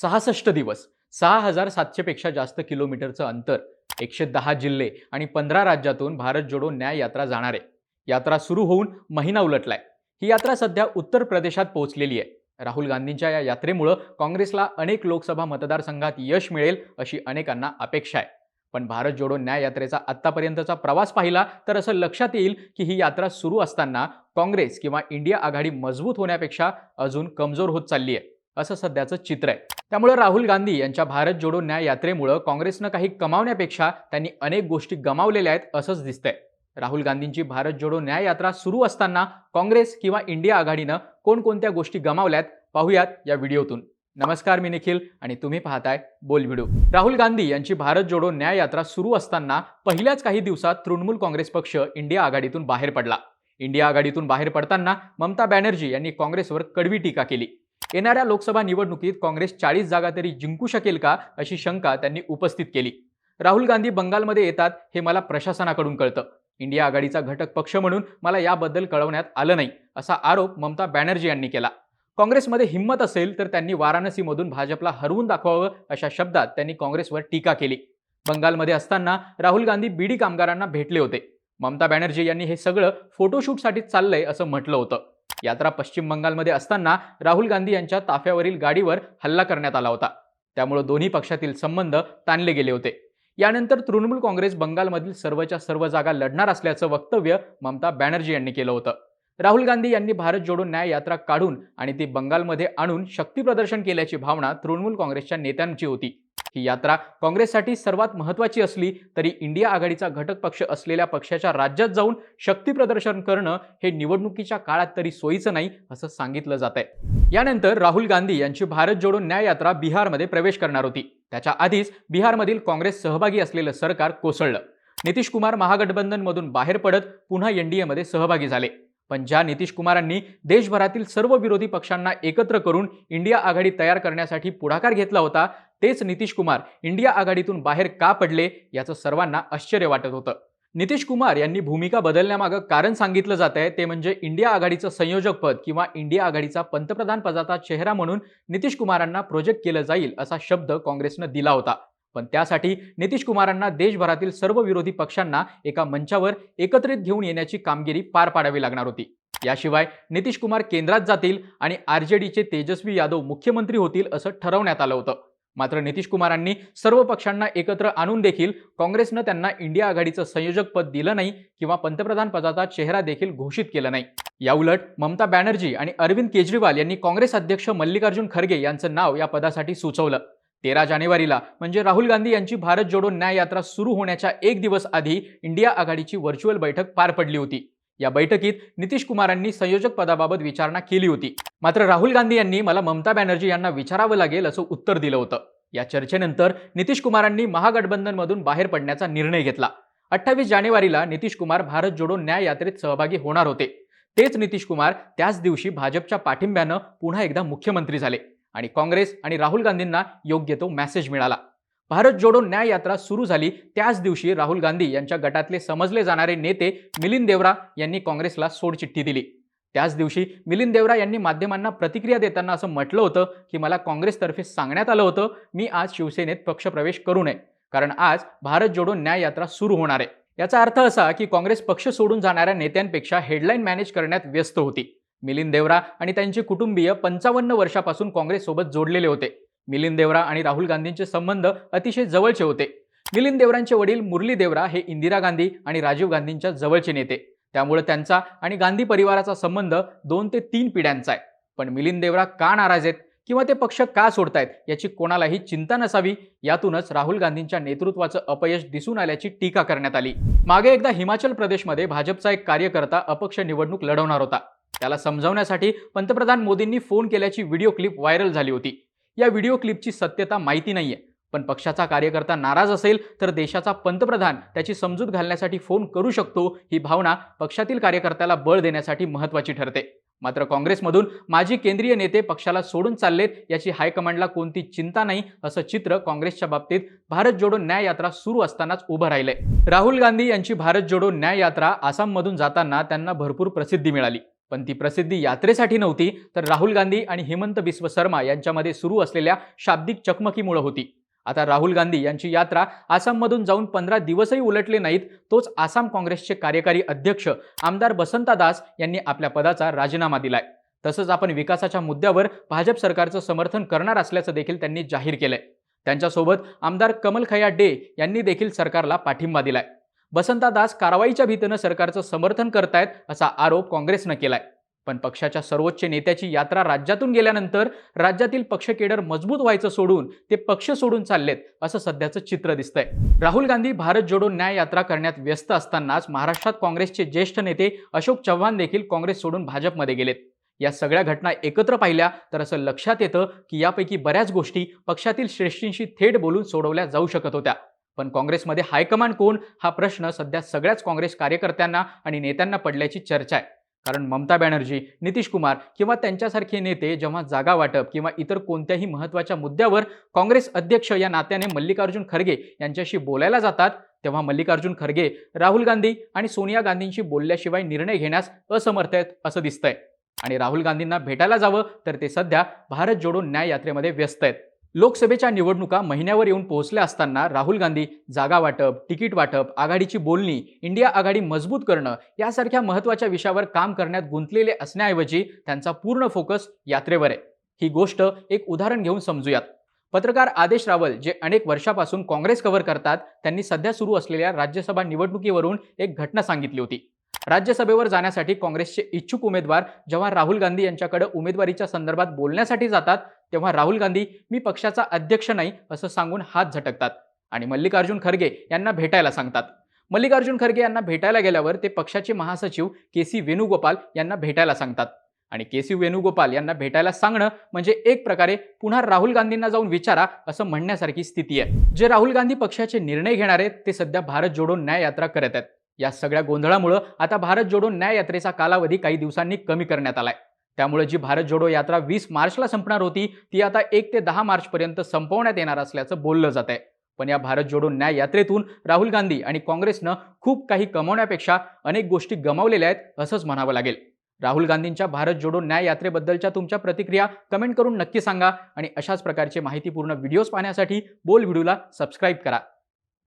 सहासष्ट दिवस सहा हजार सातशेपेक्षा जास्त किलोमीटरचं अंतर एकशे दहा जिल्हे आणि पंधरा राज्यातून भारत जोडो न्याय यात्रा जाणार आहे. यात्रा सुरू होऊन महिना उलटलाय. ही यात्रा सध्या उत्तर प्रदेशात पोहोचलेली आहे. राहुल गांधींच्या या यात्रेमुळं काँग्रेसला अनेक लोकसभा मतदारसंघात यश मिळेल अशी अनेकांना अपेक्षा आहे. पण भारत जोडो न्याय यात्रेचा आत्तापर्यंतचा प्रवास पाहिला तर असं लक्षात येईल की ही यात्रा सुरू असताना काँग्रेस किंवा इंडिया आघाडी मजबूत होण्यापेक्षा अजून कमजोर होत चालली आहे असं सध्याचं चित्र आहे. त्यामुळे राहुल गांधी यांच्या भारत जोडो न्याय यात्रेमुळं काँग्रेसनं काही कमावण्यापेक्षा त्यांनी अनेक गोष्टी गमावलेल्या आहेत असंच दिसतंय. राहुल गांधींची भारत जोडो न्याय यात्रा सुरू असताना काँग्रेस किंवा इंडिया आघाडीनं कोणकोणत्या गोष्टी गमावल्यात पाहूयात या व्हिडिओतून. नमस्कार मी निखिल आणि तुम्ही पाहताय बोल व्हिडिओ. राहुल गांधी यांची भारत जोडो न्याय यात्रा सुरू असताना पहिल्याच काही दिवसात तृणमूल काँग्रेस पक्ष इंडिया आघाडीतून बाहेर पडला. इंडिया आघाडीतून बाहेर पडताना ममता बॅनर्जी यांनी काँग्रेसवर कडवी टीका केली. येणाऱ्या लोकसभा निवडणुकीत काँग्रेस चाळीस जागा तरी जिंकू शकेल का अशी शंका त्यांनी उपस्थित केली. राहुल गांधी बंगालमध्ये येतात हे मला प्रशासनाकडून कळतं. इंडिया आघाडीचा घटक पक्ष म्हणून मला याबद्दल कळवण्यात आलं नाही असा आरोप ममता बॅनर्जी यांनी केला. काँग्रेसमध्ये हिंमत असेल तर त्यांनी वाराणसीमधून भाजपला हरवून दाखवावं अशा शब्दात त्यांनी काँग्रेसवर टीका केली. बंगालमध्ये असताना राहुल गांधी बीडी कामगारांना भेटले होते. ममता बॅनर्जी यांनी हे सगळं फोटोशूटसाठी चाललंय असं म्हटलं होतं. यात्रा पश्चिम बंगालमध्ये असताना राहुल गांधी यांच्या ताफ्यावरील गाडीवर हल्ला करण्यात आला होता. त्यामुळे दोन्ही पक्षातील संबंध ताणले गेले होते. यानंतर तृणमूल काँग्रेस बंगालमधील सर्वच्या सर्व जागा लढणार असल्याचं वक्तव्य ममता बॅनर्जी यांनी केलं होतं. राहुल गांधी यांनी भारत जोडो न्याय यात्रा काढून आणि ती बंगालमध्ये आणून शक्ती प्रदर्शन केल्याची भावना तृणमूल काँग्रेसच्या नेत्यांची होती. ही यात्रा काँग्रेससाठी सर्वात महत्वाची असली तरी इंडिया आघाडीचा घटक पक्ष असलेल्या पक्षाच्या राज्यात जाऊन शक्ती प्रदर्शन करणं हे निवडणुकीच्या काळात तरी सोयीचं नाही असं सांगितलं जात आहे यानंतर राहुल गांधी यांची भारत जोडो न्याय यात्रा बिहारमध्ये प्रवेश करणार होती. त्याच्या आधीच बिहारमधील काँग्रेस सहभागी असलेलं सरकार कोसळलं. नितीश कुमार महागठबंधनमधून बाहेर पडत पुन्हा एनडीएमध्ये सहभागी झाले. पण ज्या नितीश कुमारांनी देशभरातील सर्व विरोधी पक्षांना एकत्र करून इंडिया आघाडी तयार करण्यासाठी पुढाकार घेतला होता तेच नितीश कुमार इंडिया आघाडीतून बाहेर का पडले याचं सर्वांना आश्चर्य वाटत होतं. नितीश कुमार यांनी भूमिका बदलण्यामागं कारण सांगितलं जात आहे ते म्हणजे इंडिया आघाडीचं संयोजक पद किंवा इंडिया आघाडीचा पंतप्रधान पदाचा चेहरा म्हणून नितीश कुमारांना प्रोजेक्ट केलं जाईल असा शब्द काँग्रेसनं दिला होता. पण त्यासाठी नितीश कुमारांना देशभरातील सर्व विरोधी पक्षांना एका मंचावर एकत्रित घेऊन येण्याची कामगिरी पार पाडावी लागणार होती. याशिवाय नितीश कुमार केंद्रात जातील आणि आरजेडीचे तेजस्वी यादव मुख्यमंत्री होतील असं ठरवण्यात आलं होतं. मात्र नितीश कुमारांनी सर्व पक्षांना एकत्र आणून देखील काँग्रेसनं त्यांना इंडिया आघाडीचं संयोजक पद दिलं नाही किंवा पंतप्रधान पदाचा चेहरा देखील घोषित केला नाही. याउलट ममता बॅनर्जी आणि अरविंद केजरीवाल यांनी काँग्रेस अध्यक्ष मल्लिकार्जुन खरगे यांचं नाव या पदासाठी सुचवलं. तेरा जानेवारीला म्हणजे राहुल गांधी यांची भारत जोडो न्याय यात्रा सुरू होण्याच्या एक दिवस आधी इंडिया आघाडीची व्हर्च्युअल बैठक पार पडली होती. या बैठकीत नितीश कुमारांनी संयोजक पदाबाबत विचारणा केली होती. मात्र राहुल गांधी यांनी मला ममता बॅनर्जी यांना विचारावं लागेल असं उत्तर दिलं होतं. या चर्चेनंतर नितीश कुमारांनी महागठबंधनमधून बाहेर पडण्याचा निर्णय घेतला. अठ्ठावीस जानेवारीला नितीश कुमार भारत जोडो न्याय यात्रेत सहभागी होणार होते. तेच नितीश कुमार त्याच दिवशी भाजपच्या पाठिंब्यानं पुन्हा एकदा मुख्यमंत्री झाले आणि काँग्रेस आणि राहुल गांधींना योग्य तो मेसेज मिळाला. भारत जोडो न्याय यात्रा सुरू झाली. त्याच दिवशी राहुल गांधी यांच्या गटातले समजले जाणारे नेते मिलिंद देवरा यांनी काँग्रेसला सोडचिठ्ठी दिली. त्याच दिवशी मिलिंद देवरा यांनी माध्यमांना प्रतिक्रिया देताना असं म्हटलं होतं की मला काँग्रेसतर्फे सांगण्यात आलं होतं मी आज शिवसेनेत पक्षप्रवेश करू नये कारण आज भारत जोडो न्याय यात्रा सुरू होणार आहे. याचा अर्थ असा की काँग्रेस पक्ष सोडून जाणाऱ्या नेत्यांपेक्षा हेडलाईन मॅनेज करण्यात व्यस्त होती. मिलिंद देवरा आणि त्यांचे कुटुंबीय पंचावन्न वर्षापासून काँग्रेससोबत जोडलेले होते. मिलिंद देवरा आणि राहुल गांधींचे संबंध अतिशय जवळचे होते. मिलिंद देवरांचे वडील मुरली देवरा हे इंदिरा गांधी आणि राजीव गांधींच्या जवळचे नेते. त्यामुळे त्यांचा आणि गांधी परिवाराचा संबंध दोन ते तीन पिढ्यांचा आहे. पण मिलिंद देवरा का नाराज आहेत किंवा ते पक्ष का सोडतायत याची कोणालाही चिंता नसावी यातूनच राहुल गांधींच्या नेतृत्वाचं अपयश दिसून आल्याची टीका करण्यात आली. मागे एकदा हिमाचल प्रदेशमध्ये भाजपचा एक कार्यकर्ता अपक्ष निवडणूक लढवणार होता. त्याला समजावण्यासाठी पंतप्रधान मोदींनी फोन केल्याची व्हिडिओ क्लिप व्हायरल झाली होती. या व्हिडिओ क्लिपची सत्यता माहिती नाहीये. पण पक्षाचा कार्यकर्ता नाराज असेल तर देशाचा पंतप्रधान त्याची समजूत घालण्यासाठी फोन करू शकतो ही भावना पक्षातील कार्यकर्त्याला बळ देण्यासाठी महत्त्वाची ठरते. मात्र काँग्रेसमधून माजी केंद्रीय नेते पक्षाला सोडून चाललेत याची हायकमांडला कोणती चिंता नाही असं चित्र काँग्रेसच्या बाबतीत भारत जोडो न्याय यात्रा सुरू असतानाच उभं राहिलंय. राहुल गांधी यांची भारत जोडो न्याय यात्रा आसाममधून जाताना त्यांना भरपूर प्रसिद्धी मिळाली. पण ती प्रसिद्धी यात्रेसाठी नव्हती तर राहुल गांधी आणि हेमंत बिस्व शर्मा यांच्यामध्ये सुरू असलेल्या शाब्दिक चकमकीमुळे होती. आता राहुल गांधी यांची यात्रा आसाममधून जाऊन पंधरा दिवसही उलटले नाहीत तोच आसाम काँग्रेसचे कार्यकारी अध्यक्ष आमदार बसंता दास यांनी आपल्या पदाचा राजीनामा दिलाय. तसंच आपण विकासाच्या मुद्द्यावर भाजप सरकारचं समर्थन करणार असल्याचं देखील त्यांनी जाहीर केलंय. त्यांच्यासोबत आमदार कमल खया डे यांनी देखील सरकारला पाठिंबा दिलाय. बसंता दास कारवाईच्या भीतीनं सरकारचं समर्थन करतायत असा आरोप काँग्रेसनं केलाय. पण पक्षाच्या सर्वोच्च नेत्याची यात्रा राज्यातून गेल्यानंतर राज्यातील पक्ष केडर मजबूत व्हायचं सोडून ते पक्ष सोडून चाललेत असं सध्याचं चित्र दिसतंय. राहुल गांधी भारत जोडो न्याय यात्रा करण्यात व्यस्त असतानाच महाराष्ट्रात काँग्रेसचे ज्येष्ठ नेते अशोक चव्हाण देखील काँग्रेस सोडून भाजपमध्ये गेलेत. या सगळ्या घटना एकत्र पाहिल्या तर असं लक्षात येतं की यापैकी बऱ्याच गोष्टी पक्षातील श्रेष्ठींशी थेट बोलून सोडवल्या जाऊ शकत होत्या. पण काँग्रेसमध्ये हायकमांड कोण? हा प्रश्न सध्या सगळ्याच काँग्रेस कार्यकर्त्यांना आणि नेत्यांना पडल्याची चर्चा आहे. कारण ममता बॅनर्जी नितीश कुमार किंवा त्यांच्यासारखे नेते जेव्हा जागा वाटप किंवा इतर कोणत्याही महत्त्वाच्या मुद्द्यावर काँग्रेस अध्यक्ष या नात्याने मल्लिकार्जुन खरगे यांच्याशी बोलायला जातात तेव्हा मल्लिकार्जुन खरगे राहुल गांधी आणि सोनिया गांधींशी बोलल्याशिवाय निर्णय घेण्यास असमर्थ आहेत असं दिसतंय. आणि राहुल गांधींना भेटायला जावं तर ते सध्या भारत जोडो न्याय यात्रेमध्ये व्यस्त आहेत. लोकसभेच्या निवडणुका महिन्यावर येऊन पोहोचल्या असताना राहुल गांधी जागा वाटप तिकीट वाटप आघाडीची बोलणी इंडिया आघाडी मजबूत करणं यासारख्या महत्त्वाच्या विषयावर काम करण्यात गुंतलेले असण्याऐवजी त्यांचा पूर्ण फोकस यात्रेवर आहे. ही गोष्ट एक उदाहरण घेऊन समजूयात. पत्रकार आदेश रावल जे अनेक वर्षापासून काँग्रेस कव्हर करतात त्यांनी सध्या सुरू असलेल्या राज्यसभा निवडणुकीवरून एक घटना सांगितली होती. राज्यसभेवर जाण्यासाठी काँग्रेसचे इच्छुक उमेदवार जेव्हा राहुल गांधी यांच्याकडे उमेदवारीच्या संदर्भात बोलण्यासाठी जातात तेव्हा राहुल गांधी मी पक्षाचा अध्यक्ष नाही असं सांगून हात झटकतात. आणि मल्लिकार्जुन खरगे यांना भेटायला सांगतात. मल्लिकार्जुन खरगे यांना भेटायला गेल्यावर ते पक्षाचे महासचिव के सी वेणुगोपाल यांना भेटायला सांगतात. आणि के सी वेणुगोपाल यांना भेटायला सांगणं म्हणजे एक प्रकारे पुन्हा राहुल गांधींना जाऊन विचारा असं म्हणण्यासारखी स्थिती आहे. जे राहुल गांधी पक्षाचे निर्णय घेणार आहेत ते सध्या भारत जोडो न्याय यात्रा करत आहेत. या सगळ्या गोंधळामुळं आता भारत जोडो न्याय यात्रेचा कालावधी काही दिवसांनी कमी करण्यात आलाय. त्यामुळे जी भारत जोडो यात्रा वीस मार्चला संपणार होती ती आता एक ते दहा मार्चपर्यंत संपवण्यात येणार असल्याचं बोललं जात आहे पण या भारत जोडो न्याय यात्रेतून राहुल गांधी आणि काँग्रेसनं खूप काही कमवण्यापेक्षा अनेक गोष्टी गमावलेल्या आहेत असंच म्हणावं लागेल. राहुल गांधींच्या भारत जोडो न्याय यात्रेबद्दलच्या तुमच्या प्रतिक्रिया कमेंट करून नक्की सांगा आणि अशाच प्रकारचे माहितीपूर्ण व्हिडिओज पाहण्यासाठी बोल व्हिडिओला सबस्क्राईब करा.